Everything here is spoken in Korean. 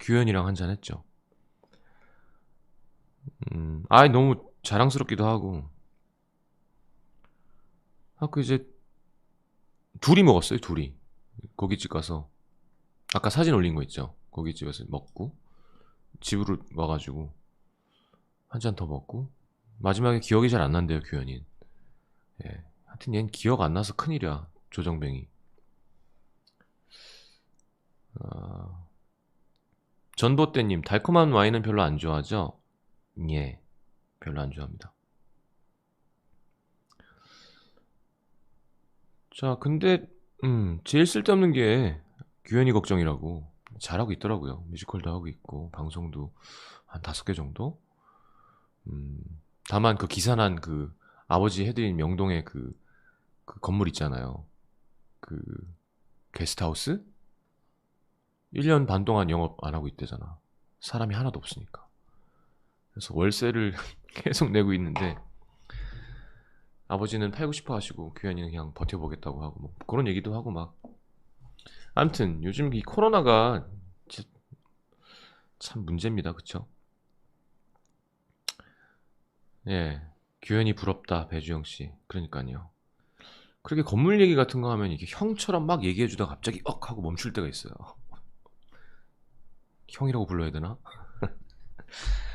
규현이랑 한잔 했죠. 음, 아 너무 자랑스럽기도 하고. 아, 그 이제 둘이 먹었어요, 둘이. 고깃집 가서. 아까 사진 올린 거 있죠. 고깃집에서 먹고 집으로 와가지고 한 잔 더 먹고 마지막에 기억이 잘 안 난대요, 규현이. 예. 하여튼 얜 기억 안 나서 큰일이야, 조정뱅이. 아, 전봇대님, 달콤한 와인은 별로 안 좋아하죠? 예, 별로 안 좋아합니다. 자, 근데, 음, 제일 쓸데없는 게 규현이 걱정이라고 잘하고 있더라고요. 뮤지컬도 하고 있고, 방송도 한 다섯 개 정도? 음, 다만 그 기사난 그 아버지 해드린 명동의 그, 그 건물 있잖아요. 그, 게스트하우스? 1년 반 동안 영업 안 하고 있대잖아. 사람이 하나도 없으니까. 그래서 월세를 계속 내고 있는데 아버지는 팔고 싶어 하시고 규현이는 그냥 버텨보겠다고 하고 뭐 그런 얘기도 하고 막 아무튼 요즘 이 코로나가 참 문제입니다. 그쵸? 예. 규현이 부럽다 배주영 씨. 그러니까요. 그렇게 건물 얘기 같은 거 하면 이게 형처럼 막 얘기해 주다가 갑자기 억 하고 멈출 때가 있어요. 형이라고 불러야 되나?